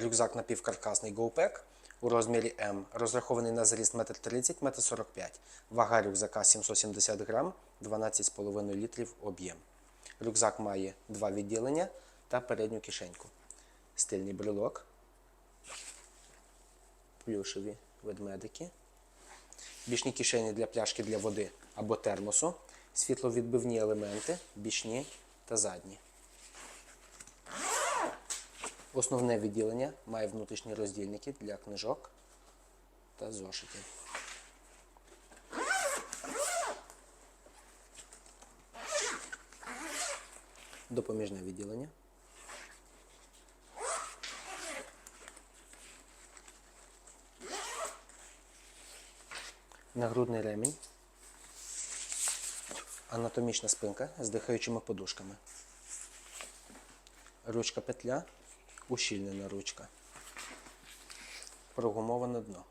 Рюкзак напівкаркасний GoPack у розмірі М, розрахований на зріст 1,30 м, 1,45 м. Вага рюкзака 770 грам, 12,5 літрів об'єм. Рюкзак має два відділення та передню кишеньку. Стильний брелок, плюшеві ведмедики, бічні кишені для пляшки для води або термосу, світловідбивні елементи, бічні та задні. Основне відділення має внутрішні роздільники для книжок та зошитів. Допоміжне відділення. Нагрудний ремінь. Анатомічна спинка з дихаючими подушками. Ручка петля, ущільнена ручка. Прогумоване дно.